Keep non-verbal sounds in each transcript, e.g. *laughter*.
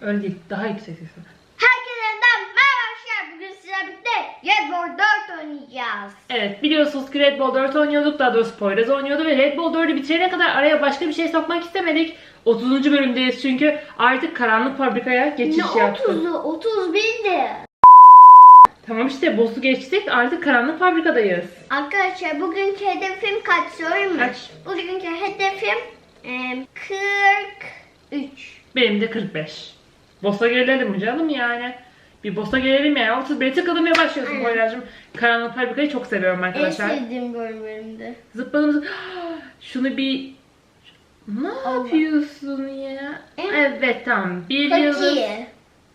Öyle değil. Daha yüksek sesle. Herkese merhaba arkadaşlar. Bugün sizlerle birlikte Red Bull 4 oynayacağız. Evet biliyorsunuz ki Red Bull 4 oynuyorduk. Daha doğrusu Poyraz oynuyordu ve Red Bull 4'ü bitirene kadar araya başka bir şey sokmak istemedik. 30. bölümdeyiz çünkü artık karanlık fabrikaya geçiş Ne yaptık. 30'u? 31'di. Tamam işte boss'u geçtik artık karanlık fabrikadayız. Arkadaşlar bugünkü hedefim kaç mi? Kaç? Bugünkü hedefim e, 43. Benim de 45. Boss'a gelelim mi canım yani? Bir boss'a gelelim ya. 31'e tıkılmaya başlıyorsun. Poyraz'cığım. Karanlık fabrikayı çok seviyorum En arkadaşlar. sevdiğim bölümlerimdi. Zıpladım zıp- *gasps* Şunu bir... Ne Allah. yapıyorsun ya? Evet. Evet tamam. Bir yıldız.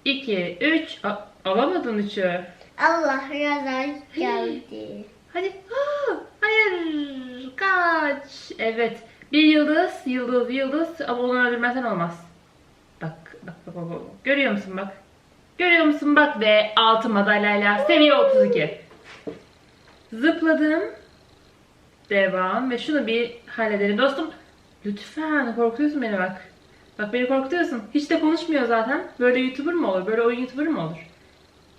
Peki. 2, 3. Alamadın 3'ü. Allah yazar *gasps* geldi. Hadi. Aa, *gasps* hayır. Kaç. Evet. Bir yıldız, yıldız, yıldız. Ama onu öldürmezsen olmaz. Bak, bak, bak, bak. Görüyor musun bak? Görüyor musun bak ve altı madalyayla seviye 32. Zıpladım. Devam ve şunu bir halledelim dostum. Lütfen korkutuyorsun beni bak. Bak beni korkutuyorsun. Hiç de konuşmuyor zaten. Böyle YouTuber mı olur? Böyle oyun YouTuber mı olur?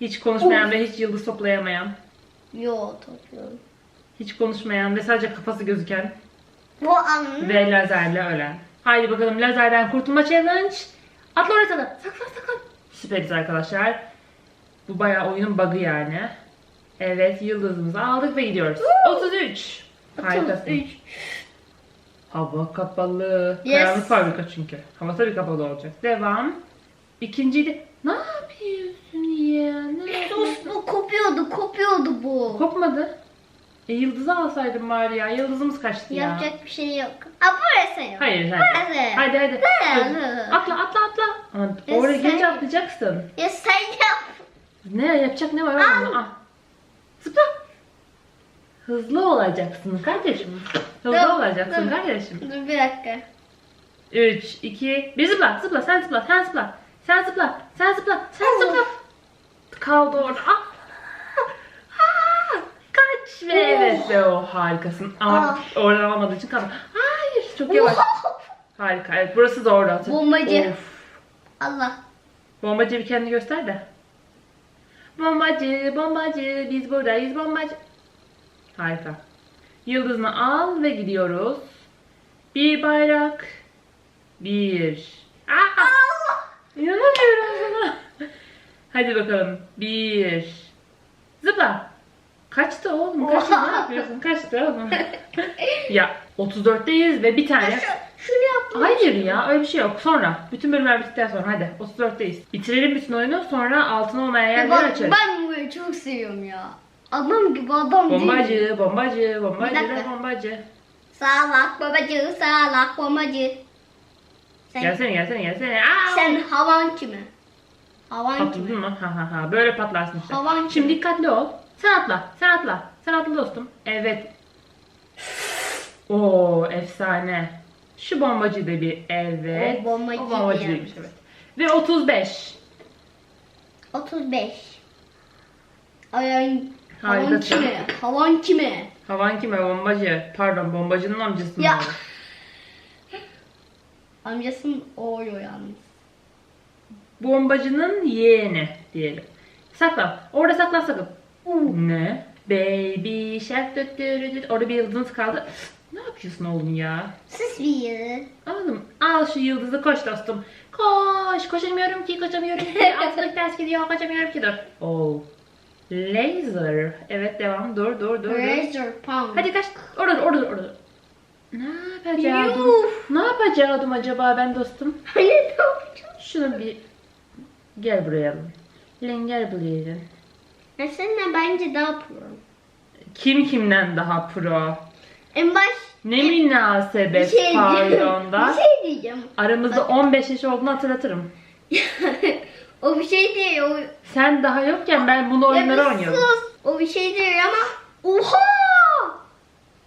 Hiç konuşmayan Of. ve hiç yıldız toplayamayan. Yo topluyorum. Hiç konuşmayan ve sadece kafası gözüken Bu an ve lazerle ölen. Haydi bakalım lazerden kurtulma challenge. Atla oraya saklan. Saklan saklan. Süperiz arkadaşlar. Bu bayağı oyunun bug'ı yani. Evet yıldızımızı aldık ve gidiyoruz. 33. Harikasın. 33. Hava kapalı. Yes. Karanlık fabrika çünkü. Hava tabii kapalı olacak. Devam. İkinciyi de... Ne yapıyorsun ya? Ne Sus bu kopuyordu kopuyordu bu. Kopmadı. E yıldızı alsaydın bari ya. Yıldızımız kaçtı ya. Yapacak bir şey yok. Aa burası yok. Hayır hadi. Burası. Hadi hadi. Burası. Atla atla atla. Ama Ya oraya sen- gelince atlayacaksın. Ya sen yap. Ne yapacak ne var orada? Ah. Zıpla. Hızlı olacaksın kardeşim. Hızlı Dur, olacaksın dur. kardeşim. Dur bir dakika. 3, 2, 1 zıpla. Zıpla sen zıpla. Sen zıpla. Sen zıpla. Sen zıpla. Sen zıpla. Kaldı orada. Ah. Ve evet ve o harikasın. Ama Ah. oradan almadığı için kaldı. Hayır çok yavaş. Harika. Evet burası zordu atın. Bombacı. Of. Allah. Bombacı bir kendini göster de. Bombacı, bombacı, biz buradayız bombacı. Harika. Yıldızını al ve gidiyoruz. Bir bayrak. Bir. Aa! Allah. İnanamıyorum sana. Hadi bakalım. Bir. Zıpla. Kaçtı oğlum? Kaçtı ne yapıyorsun? Kaçtı oğlum? *laughs* ya 34'teyiz ve bir tane. Şu, şunu yapma. Hayır ya öyle bir şey yok. Sonra. Bütün bölümler bittikten sonra hadi. 34'teyiz. Bitirelim bütün oyunu sonra altın olmayan Ya yerleri bak, açarız. ben burayı çok seviyorum ya. Adam gibi adam değil. Bombacı, bombacı, bombacı dakika. ve bombacı. Salak babacı, salak bombacı. Sen, Gelsene gelsene gelsene. Aa! sen havan kimi? Havan Patladın kimi? mı? Ha ha ha. Böyle patlarsın işte. Havan Şimdi dikkatli ol. Sen atla. Sen atla. Sen atla dostum. Evet. Oo efsane. Şu bombacı da bir evet. O bombacı O bombacı değilmiş evet. Ve 35. 35. Ay, havan Harikasın. kimi? Havan kimi? Havan kime bombacı? Pardon bombacının amcası mı? Ya. Amcasının oğlu yalnız. Bombacının yeğeni diyelim. Saklan. Orada saklan sakın. Ne? Baby shark. Orada bir yıldızınız kaldı. Ne yapıyorsun oğlum ya? Sus bir. Anladım. Al şu yıldızı koş dostum. Koş. Koşamıyorum ki koşamıyorum ki. *laughs* Altılık ters gidiyor koşamıyorum ki dur. Oh. Laser. Evet devam. Dur dur dur. Razor Pound. Hadi kaç. Orada orada orada. Ne yapacaktım? Yuh. Ne yapacaktım acaba ben dostum? Ne yapacağım? Şunu bir gel buraya. Lan gel buraya. Ya seninle bence daha pro. Kim kimden daha pro? En baş Ne bir münasebet şey pardon da. Bir şey diyeceğim. Aramızda 15 yaş olduğunu hatırlatırım. *laughs* o bir şey değil. O, Sen daha yokken ben bunu oyunları Ya bir oynuyordum. sus. O bir şey değil ama oha!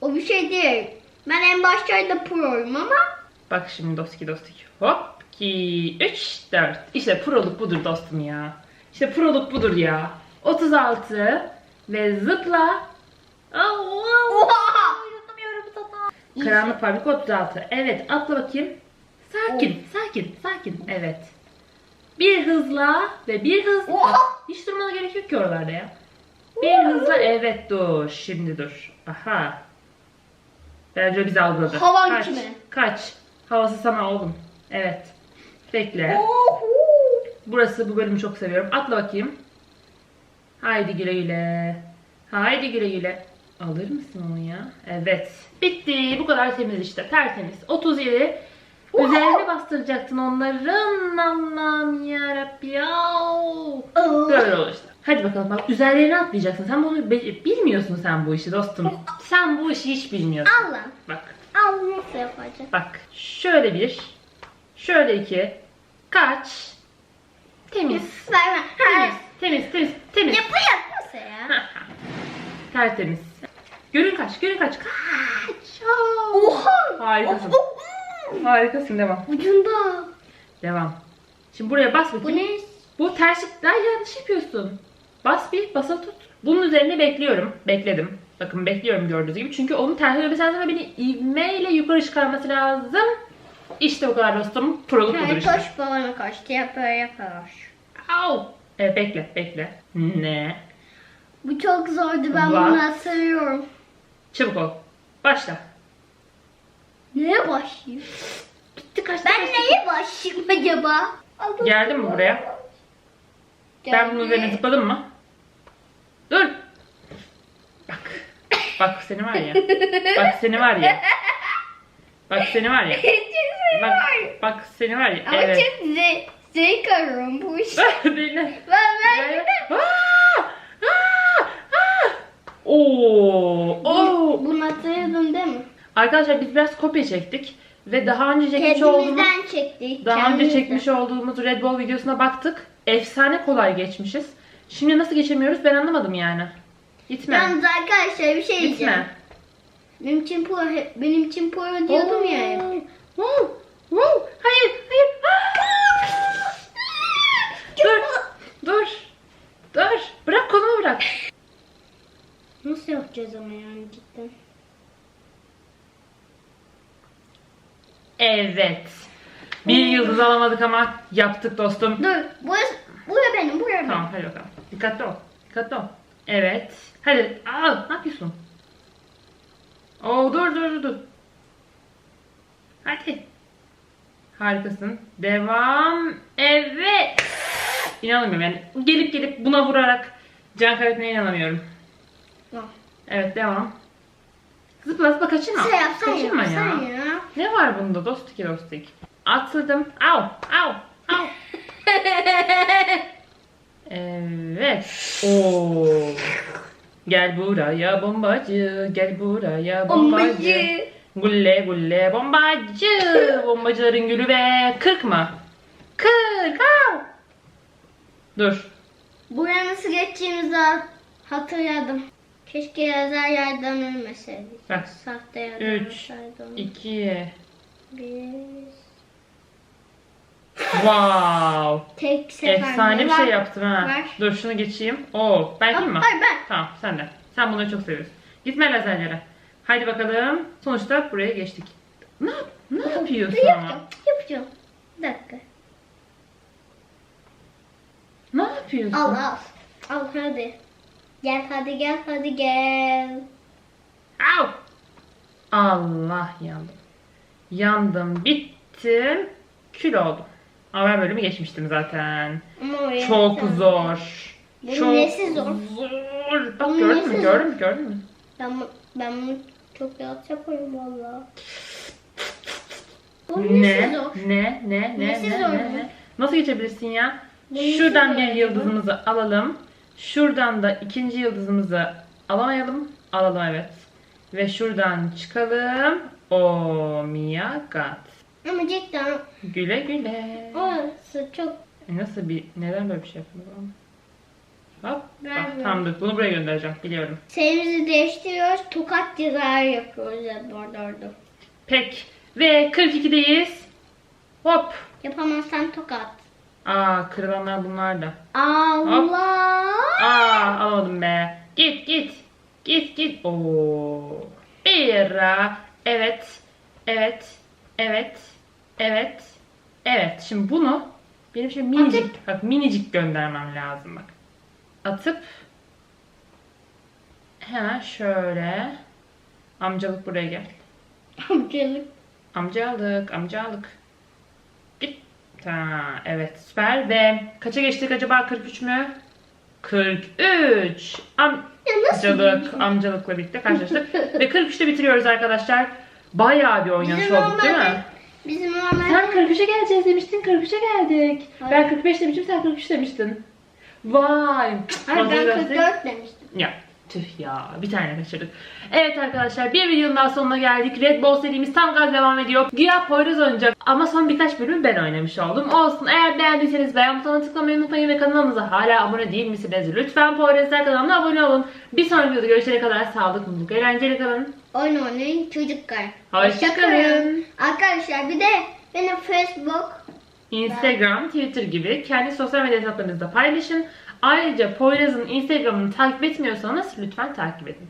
O bir şey değil. Ben en başlarda proyum ama Bak şimdi doski dostik. Hop 2 3 4. İşte proluk budur dostum ya. İşte proluk budur ya. 36 ve zıpla. Oha! Oynamıyorum sana. Karanlık fabrika 36. Evet atla bakayım. Sakin, sakin, sakin. Evet. Bir hızla ve bir hızla. Oha! Hiç durmana gerek yok ki oralarda ya. Bir hızla evet dur. Şimdi dur. Aha. Bence bizi algıladı. Havan kaç, kime? Kaç. Havası sana oğlum. Evet. Bekle. Burası bu bölümü çok seviyorum. Atla bakayım. Haydi güle güle. Haydi güle güle. Alır mısın onu ya? Evet. Bitti. Bu kadar temiz işte. Tertemiz. 37. Üzerine bastıracaktın onların. Allah'ım yarabbim ya. Böyle olur işte. Hadi bakalım bak üzerlerine atlayacaksın. Sen bunu bilmiyorsun sen bu işi dostum. Sen bu işi hiç bilmiyorsun. Al lan. Bak. Al nasıl yapacağım? Bak. Şöyle bir. Şöyle iki. Kaç. Temiz. Temiz, temiz, temiz, temiz. Ya bu yapması ya. Tertemiz. Görün kaç, görün kaç. Kaç. Oha. Harikasın. Harikasın, devam. Ucunda. Devam. Şimdi buraya bas Bu bakayım. ne? Bu ters, daha yanlış yapıyorsun. Bas bir, basa tut. Bunun üzerine bekliyorum. Bekledim. Bakın bekliyorum gördüğünüz gibi. Çünkü onun tersi dönmesi lazım ve beni ivmeyle yukarı çıkarması lazım. İşte bu kadar dostum. Proluk budur işte. toş bana kaçtı. Yap böyle yapar. Au. Evet bekle, bekle. Ne? Bu çok zordu. Ben Vah. bunu hatırlıyorum. Çabuk ol. Başla. Neye başlayayım? Bitti kaçtı. Ben kaçtı. neye başlayayım acaba? Geldin mi buraya? Ben bunun üzerine zıpladım mı? Dur. Bak. Bak seni var ya. Bak seni var ya. Bak seni var ya. *laughs* Bak, bak seni var ya. Ama Evet. çok ze bu iş. Dinle. Ben ben! Oo! Oo! Bunu hatırladın değil mi? Arkadaşlar biz biraz kopya çektik ve daha önce çekmiş olduğumuz çektik. Daha önce kendimizden. çekmiş olduğumuz Red Bull videosuna baktık. Efsane kolay geçmişiz. Şimdi nasıl geçemiyoruz ben anlamadım yani. Gitme. Yalnız arkadaşlar bir şey diyeceğim. Gitme. Benim için pro, benim için pro diyordum ya. Wow, wow. Hayır, hayır. Aa! dur, dur, dur. Bırak. Nasıl yapacağız ama yani cidden? Evet. Bir yıldız alamadık ama yaptık dostum. Dur, burası, buraya benim, buraya benim. Tamam hadi bakalım. Dikkatli ol. Dikkatli ol. Evet. Hadi. Aa, ne yapıyorsun? Oo, dur dur dur dur. Hadi. Harikasın. Devam. Evet. İnanamıyorum yani. Gelip gelip buna vurarak can kaybetmeye inanamıyorum. Tamam. Evet devam. Zıpla zıpla kaçırma. Sen yapsan kaçırma ya. ya. Sen. Ne var bunda dostik dostik? Atladım. Au au au. *laughs* Evet. Oo. Gel buraya bombacı, gel buraya bombacı. Bombacı. Gulle gulle bombacı. Bombacıların gülü be. Kırk mı? Kırk. Au. Dur. Buraya nasıl geçeceğimizi hatırladım. Keşke lazer yerden ölmeseydik. Bak. Sahte yerden Üç, ölseydi onu. İki. Bir. Wow. Tek seferde. Efsane bir şey yaptım ha. Ver. Dur şunu geçeyim. Oo, ben yapayım mı? Hayır ben. Tamam sen de. Sen bunları çok seviyorsun. Gitme lazerlere. Haydi bakalım. Sonuçta buraya geçtik. Ne, yap- ne yapıyorsun yapacağım. ama? Yapacağım. Bir dakika. Ne yapıyorsun? Al al. Al hadi. Gel hadi gel hadi gel. Au! Allah yandım. Yandım, bittim, kül oldum. Ama ben bölümü geçmiştim zaten. Ama Çok sen- zor. Bunun Çok nesi zor? zor. Bak Bunun gördün mü? Gördün mü? Gördün mü? Ben, ben bunu çok rahat yaparım valla. Ne? Ne? Ne? Ne? Ne? zor Ne? bunun? Ne? Nasıl geçebilirsin ya? Şuradan bir yıldızımızı alalım. Şuradan da ikinci yıldızımızı alamayalım. Alalım evet. Ve şuradan çıkalım. My god. Ama cidden Güle güle. orası çok E nasıl bir, neden böyle bir şey yapıyorum? Hop. Bak, tamam dur. Bunu buraya göndereceğim. Biliyorum. Serimizi değiştiriyoruz. Tokat cezaları yapıyoruz ya orada orada. Pek. Ve 42'deyiz. Hop. Yapamazsan tokat. Aa kırılanlar bunlar da. Allah. Aa alamadım be. Git git. Git git. Oo. Bir. Evet. Evet. Evet. Evet. Evet. Şimdi bunu Benim şimdi minicik, bak minicik göndermem lazım bak. Atıp hemen şöyle amcalık buraya gel. Amcalık. Amcalık, amcalık. Ha, evet süper ve kaça geçtik acaba 43 mü? 43. Am amcalık, amcalıkla birlikte karşılaştık. ve 43'te bitiriyoruz arkadaşlar. Bayağı bir oynamış Bizim olduk değil mi? normalde- Bizim Sen normalde 43'e geleceğiz demiştin, 43'e geldik. Ben Hayır. 45 demiştim, sen 43 demiştin. Vay. Hayır, ben görsek- 44 demiştim. Ya tüh ya bir tane kaçırdık. Evet arkadaşlar bir videonun daha sonuna geldik. Red Bull serimiz tam gaz devam ediyor. Güya Poyraz oynayacak ama son birkaç bölüm ben oynamış oldum. Olsun eğer beğendiyseniz beğen butonuna tıklamayı unutmayın ve kanalımıza hala abone değil misiniz? Lütfen Poyrazlar kanalına abone olun. Bir sonraki videoda görüşene kadar sağlıklı, mutlu, eğlenceli kalın. Oyun oynayın çocuklar. Hoşça kalın. Arkadaşlar bir de benim Facebook Instagram, Twitter gibi kendi sosyal medya hesaplarınızda paylaşın. Ayrıca Poyraz'ın Instagram'ını takip etmiyorsanız lütfen takip edin.